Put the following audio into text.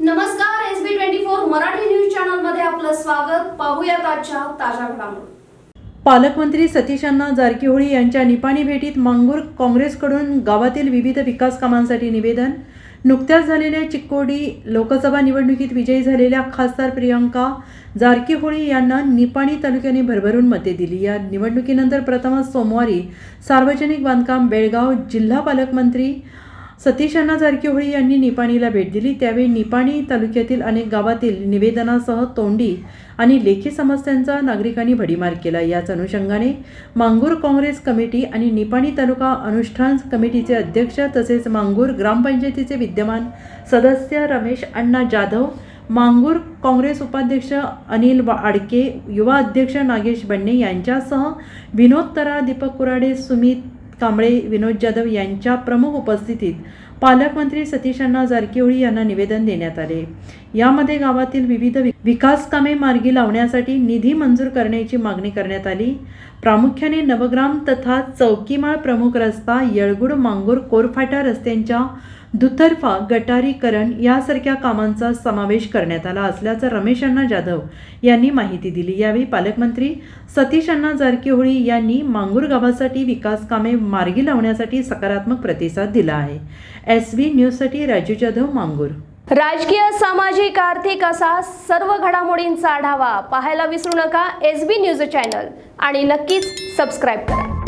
नमस्कार S B twenty four Marathi news चॅनलमध्ये आपलं स्वागत. पाहूयात आजच्या ताज्या घडामोडी. पालकमंत्री सतीश अण्णा जारकीहोळी यांच्या निपाणी भेटीत मांगूर काँग्रेसकडून गावातील विविध विकास कामांसाठी निवेदन. नुकत्याच झालेल्या चिक्कोडी लोकसभा निवडणुकीत विजयी झालेल्या खासदार प्रियंका जारकीहोळी यांना निपाणी तालुक्याने भरभरून मते दिली. या निवडणुकीनंतर प्रथमच सोमवारी सार्वजनिक बांधकाम बेळगाव जिल्हा पालकमंत्री सतीश अण्णा जारकीहोळी यांनी निपाणीला भेट दिली. त्यावेळी निपाणी तालुक्यातील अनेक गावातील निवेदनासह तोंडी आणि लेखी समस्यांचा नागरिकांनी भडीमार केला. याच अनुषंगाने मांगूर काँग्रेस कमिटी आणि निपाणी तालुका अनुष्ठान कमिटीचे अध्यक्ष तसेच मांगूर ग्रामपंचायतीचे विद्यमान सदस्य रमेश अण्णा जाधव मांगूर काँग्रेस उपाध्यक्ष अनिल वा- आडके युवा अध्यक्ष नागेश बन्ने यांच्यासह विनोद तरा दीपक कुराडे सुमित कांबळे विनोद जाधव यांच्या प्रमुख उपस्थितीत पालकमंत्री सतीशांना जारकिहोळी यांना निवेदन देण्यात आले. यामध्ये गावातील विविध विकास कामे मार्गी लावण्यासाठी निधी मंजूर करण्याची मागणी करण्यात आली. प्रामुख्याने नवग्राम तथा चौकीमाळ प्रमुख रस्ता येळगुड मांगूर कोरफाटा रस्त्यांच्या दुतर्फा गटारीकरण यासारख्या कामांचा समावेश करण्यात आला असल्याचं रमेश अण्णा जाधव यांनी माहिती दिली. यावेळी पालकमंत्री सतीश अण्णा जारकिहोळी यांनी मांगूर गावासाठी विकास कामे मार्गी लावण्यासाठी सकारात्मक प्रतिसाद दिला आहे. एस व्ही न्यूजसाठी राजू जाधव मांगूर. राजकीय सामाजिक आर्थिक असा सर्व घडामोडींचा आढावा पाहायला विसरू नका. एस बी न्यूज चॅनल आणि नक्कीच सबस्क्राईब करा.